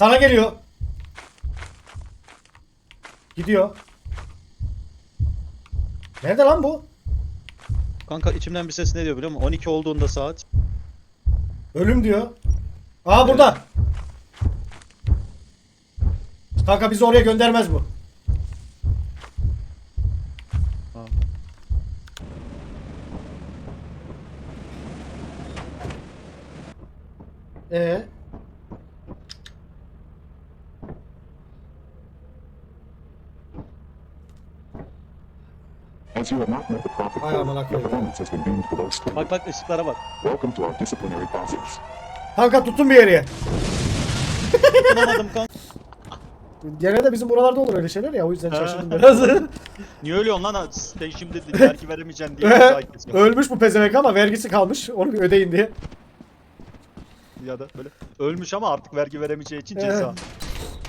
Sana geliyor. Gidiyor. Nerede lan bu? Kanka içimden bir ses ne diyor biliyor musun? 12 olduğunda saat. Ölüm diyor. Aa burada. Kanka bizi oraya göndermez bu. Ha. Ee? As you have not met the profit Ay amına your koyayım. performance has been deemed below standard. Bak bak ışıklara bak. Welcome to our disciplinary process. Kanka tutun bir yere. Bulamadım kanka. Genelde bizim buralarda olur öyle şeyler ya o yüzden şaşırdım biraz. Niye ölüyorsun lan? Sen şimdi vergi veremeyeceksin diye ceza kesiyor. Ölmüş bu pezevenk ama vergisi kalmış. Onu bir ödeyin diye. ya da böyle ölmüş ama artık vergi veremeyeceği için ceza.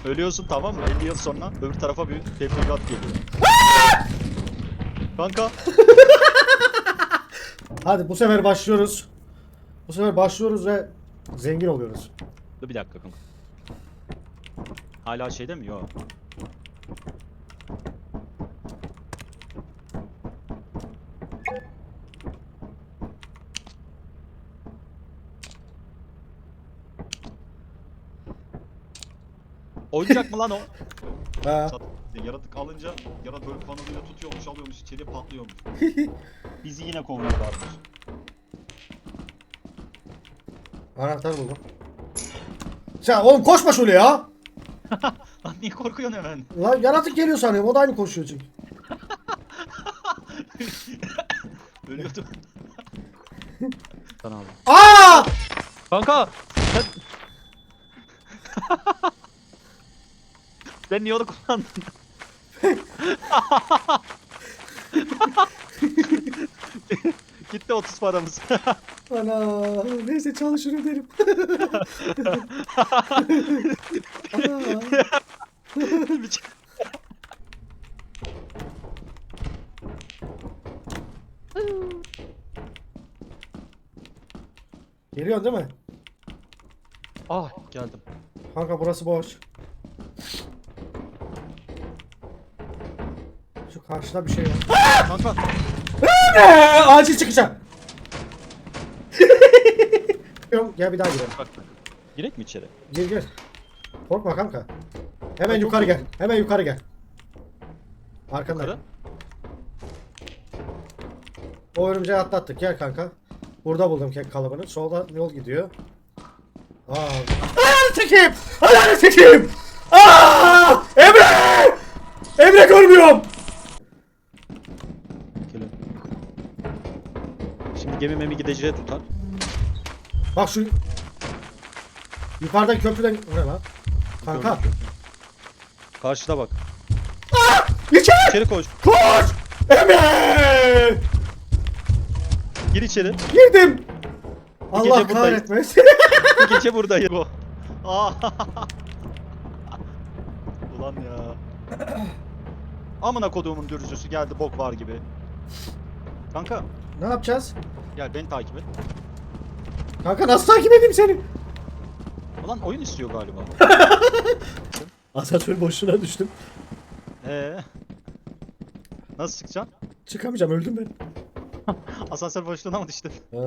Ölüyorsun tamam mı? 50 yıl sonra öbür tarafa bir tebligat geliyor. Kanka Hadi bu sefer başlıyoruz. Bu sefer başlıyoruz ve zengin oluyoruz. dur bir dakika kanka. Hala şeyde mi? Yok. Oyuncak mı lan o? Ha. Sat- Yaratık alınca yaratık böyle kanalıyla tutuyormuş alıyormuş içeriye patlıyormuş. Bizi yine kovuyorlarmış. Anahtar buldum. Sen oğlum koşma şöyle ya. Lan niye korkuyorsun hemen? Lan yaratık geliyor sanıyorum. O da aynı koşuyor çünkü. Ölüyordum. Sana abi. Aa! Kanka! Sen... sen niye onu kullandın? Gitti 30 paramız. Ana neyse çalışır öderim. Aa. Geliyorsun değil mi? ah geldim. Kanka burası boş. Karşıda bir şey var. Kanka Ne? Acil çıkacağım. Yok, Gel bir daha girelim. bak. Girek mi içeri? Gir gir. Korkma kanka. Hemen çok yukarı gel. korktum. Hemen yukarı gel. Arkanda. O örümceği atlattık. Gel kanka. Burada buldum kek kalıbını. Solda yol gidiyor. Aa. Ananı çekeyim! Ananı çekeyim! Aa! Emre! Emre görmüyorum! Şimdi gemi memi gideceği tutar. Bak şu yukarıdan köprüden ne lan? Kanka. Karşıda bak. İçeri! İçeri koş. Koş! Emre! Gir içeri. Girdim. Allah gece buradayız. kahretmesin. Bu gece buradayım. Bu. Aa. Ulan ya. Amına koduğumun dürüzüsü geldi bok var gibi. Kanka ne yapacağız? gel beni takip et. Kanka nasıl takip edeyim seni? Ulan oyun istiyor galiba. Asansör boşluğuna düştüm. Ee. Nasıl çıkacaksın? Çıkamayacağım öldüm ben. Asansör boşluğuna mı düştün? Ha.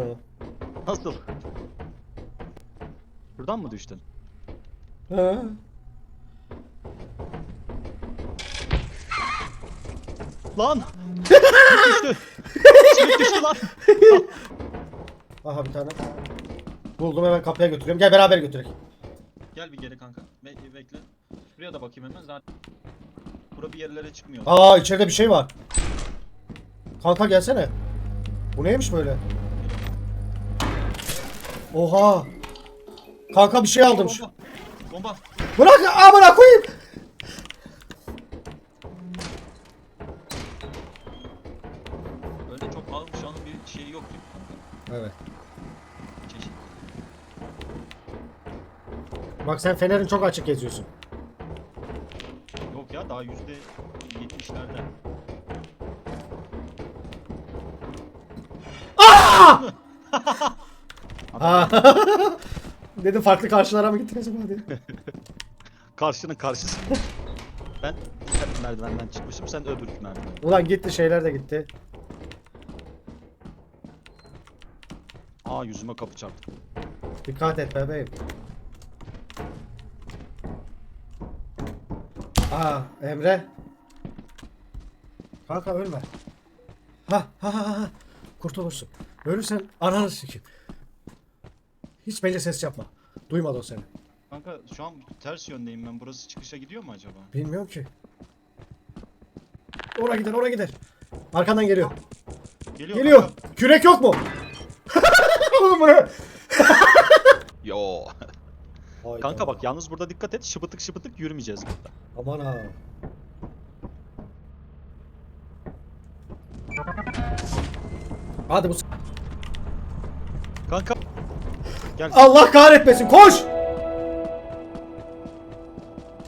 Nasıl? Buradan mı düştün? Ha. Lan! Düştü! Çelik düştü lan! Aha bir tane. Buldum hemen kapıya götürüyorum. Gel beraber götürelim. Gel bir geri kanka. Be- bekle. Şuraya da bakayım hemen zaten. Bura bir yerlere çıkmıyor. Aa içeride bir şey var. Kanka gelsene. Bu neymiş böyle? Oha. Kanka bir şey aldım. Bomba! Bomba! Bırak amına koyayım. Evet. Çeşit. Bak sen fenerin çok açık geziyorsun. Yok ya daha yüzde yetmişlerde. Aa. Dedim farklı karşılara mı gittin acaba diye. Karşının karşısı. ben hep merdivenden çıkmışım sen öbür merdiven. Ulan gitti şeyler de gitti. Aa yüzüme kapı çarptı. Dikkat et bebeğim. Aa Emre. Kanka ölme. Ha ha ha ha. Kurtulursun. Ölürsen ananı sikeyim. Hiç bence ses yapma. Duymadı o seni. Kanka şu an ters yöndeyim ben. Burası çıkışa gidiyor mu acaba? Bilmiyorum ki. Oraya gider, oraya gider. Arkandan geliyor. Geliyor. Geliyor. kanka. Kürek yok mu? Oğlum bu ne? Yo. Hayda. Kanka bak yalnız burada dikkat et. Şıpıtık şıpıtık yürümeyeceğiz burada. Aman ha. Hadi bu s- Kanka. Gel. Allah kahretmesin koş!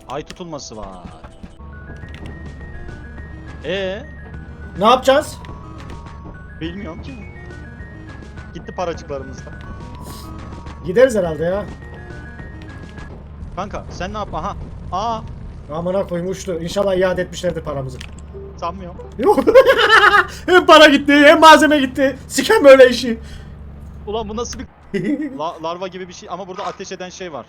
Ay tutulması var. Ee, Ne yapacağız? bilmiyorum ki. Gitti paracıklarımız da. Gideriz herhalde ya. Kanka sen ne yap? Aha. Aa, Amına koymuştu. İnşallah iade etmişlerdir paramızı. sanmıyorum. Yok. hem para gitti hem malzeme gitti. Sikem böyle işi. Ulan bu nasıl bir La- larva gibi bir şey ama burada ateş eden şey var.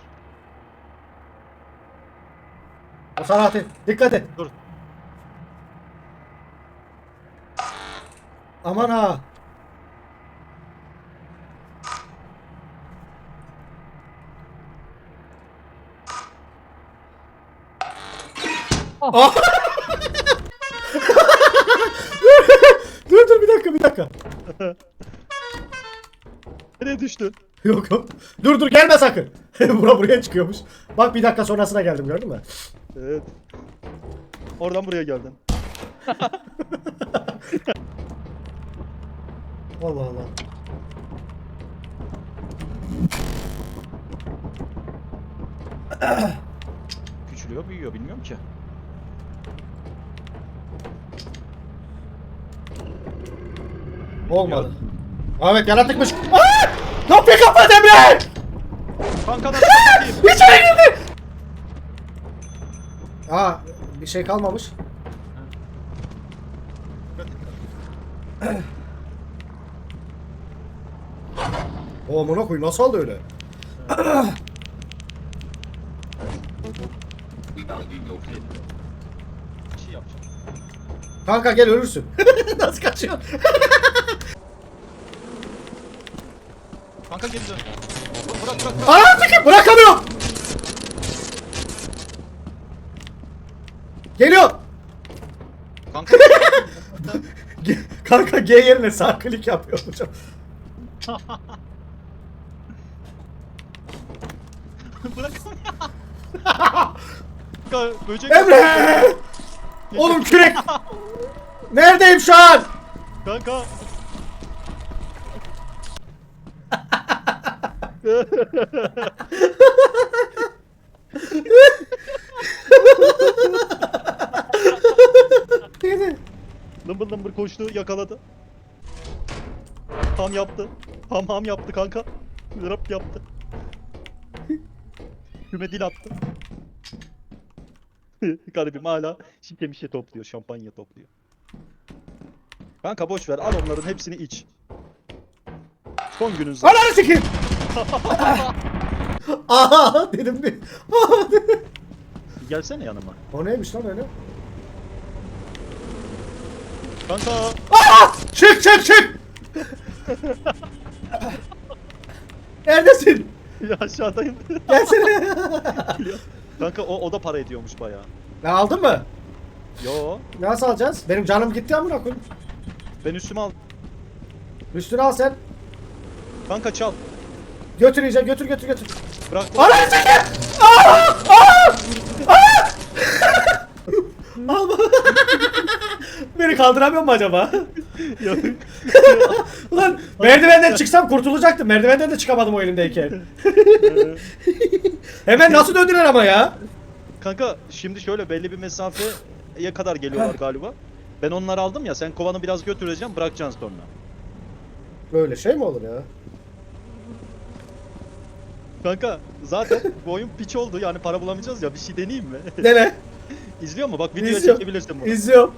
o sana ateş. Dikkat et. Dur. Aman ha. Ah! dur dur bir dakika bir dakika. Nereye düştü? Yok yok. Dur dur gelme sakın. Bura buraya çıkıyormuş. Bak bir dakika sonrasına geldim gördün mü? Evet. Oradan buraya geldin. Allah Allah. Küçülüyor, büyüyor bilmiyorum ki. Olmadı. Evet yaratıkmış. Aa! Kapıyı kapat Emre! Kanka nasıl kapatayım? İçeri girdi! Aa bir şey kalmamış. O amına koyayım nasıl aldı öyle? Bir şey yapacağım. Kanka gel ölürsün. nasıl kaçıyorsun? Kanka geri dön. Bırak bırak bırak. Ananı sikeyim bırakamıyorum. Geliyor. Kanka. G- Kanka G yerine sağ klik yapıyor hocam. bırak. Kanka böcek. Emre! Oğlum kürek! Neredeyim şu an? Kanka. Lımbır lımbır koştu yakaladı. Ham yaptı. Ham ham yaptı kanka. Rap yaptı. Küme dil attı. Garibim hala şike mişe topluyor. Şampanya topluyor. Kanka boş ver al onların hepsini iç. Son günün zaten. Ananı sikeyim! Aha dedim bir. Gelsene yanıma. O neymiş lan öyle? Kanka. Aa! Çık çık çık! Neredesin? ya aşağıdayım. Gelsene. Kanka o, o da para ediyormuş bayağı. ne aldın mı? Yo. Nasıl alacağız? Benim canım gitti amına koyayım. Ben üstüme al. Üstüne al sen. Kanka çal. Götür iyice götür götür götür. Bırak. Ananı sikeyim! Aa! Aa! Aa! Beni kaldıramıyor mu acaba? Ulan merdivenden çıksam kurtulacaktım. Merdivenden de çıkamadım o elimdeyken. Hemen nasıl döndüler ama ya? Kanka şimdi şöyle belli bir mesafeye kadar geliyorlar galiba. Ben onları aldım ya sen kovanı biraz götüreceğim bırakacaksın sonra. Böyle şey mi olur ya? Kanka zaten bu oyun piç oldu yani para bulamayacağız ya bir şey deneyeyim mi? Dene. İzliyor mu? Bak videoya İzliyorum. çekebilirsin bunu. İzliyorum.